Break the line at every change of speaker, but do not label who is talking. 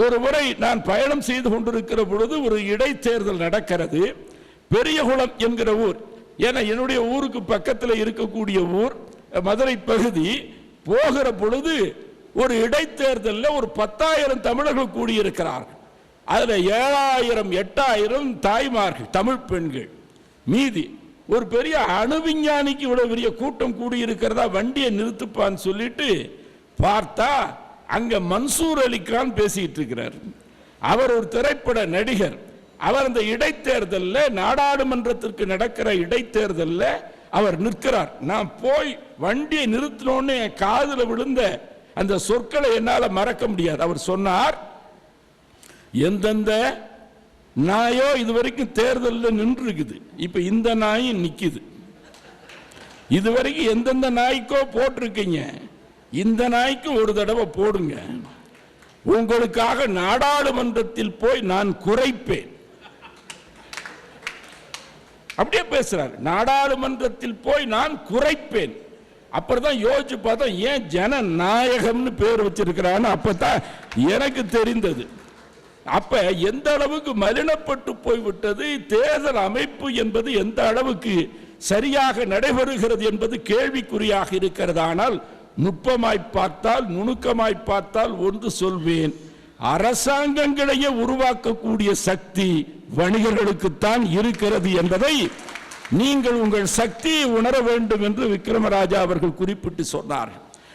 ஒரு முறை நான் பயணம் செய்து கொண்டிருக்கிற பொழுது ஒரு இடைத்தேர்தல் நடக்கிறது. பெரியகுளம் என்கிற ஊர். ஏன்னா என்னுடைய ஊருக்கு பக்கத்தில் இருக்கக்கூடிய ஊர் மதுரை பகுதி. போகிற பொழுது ஒரு இடைத்தேர்தலில் ஒரு பத்தாயிரம் தமிழர்கள் கூடியிருக்கிறார்கள். அதில் ஏழாயிரம் எட்டாயிரம் தாய்மார்கள் தமிழ் பெண்கள். மீதி ஒரு பெரிய அணு விஞ்ஞானிக்கு பெரிய கூட்டம் கூடியிருக்கிறதா? வண்டியை நிறுத்துப்பான்னு சொல்லிட்டு பார்த்தா அங்க மன்சூர் அலிகான் பேசிட்டு இருக்கிறார் அவர் ஒரு திரைப்பட நடிகர். அவர் அந்த இடைத்தேர்தலில் நாடாளுமன்றத்திற்கு நடக்கிற இடைத்தேர்தலில் அவர் நிற்கிறார். நான் போய் வண்டியை நிறுத்தினோன்னு என் காதில் விழுந்த அந்த சொற்களை என்னால் மறக்க முடியாது. அவர் சொன்னார் எந்தெந்த நாயோ இது வரைக்கும் தேர்தலில் நின்று இருக்குது இந்த நாயும் நிற்கிது இது வரைக்கும் எந்தெந்த நாய்க்கோ போட்டிருக்கீங்க. இந்த நாய்க்கு ஒரு தடவை போடுங்க. உங்களுக்காக நாடாளுமன்றத்தில் போய் நான் குறைப்பேன். அப்படியே பேசுறாரு. நாடாளுமன்றத்தில் போய் நான் குறைப்பேன். அப்புறம் யோசிச்சு பார்த்தா ஏன் ஜனநாயகம்னு பேர் வச்சிருக்கிறான்னு அப்பதான் எனக்கு தெரிந்தது. அப்ப எந்த அளவுக்கு மலினப்பட்டு போய்விட்டது தேர்தல் அமைப்பு என்பது எந்த அளவுக்கு சரியாக நடைபெறுகிறது என்பது கேள்விக்குறியாக இருக்கிறது. ஆனால் நுட்பமாய் பார்த்தால் நுணுக்கமாய் பார்த்தால் ஒன்று சொல்வேன். அரசாங்கங்களையே உருவாக்கக்கூடிய சக்தி வணிகர்களுக்குத்தான் இருக்கிறது என்பதை நீங்கள் உங்கள் சக்தியை உணர வேண்டும் என்று விக்ரமராஜா அவர்கள் குறிப்பிட்டு சொன்னார்கள்.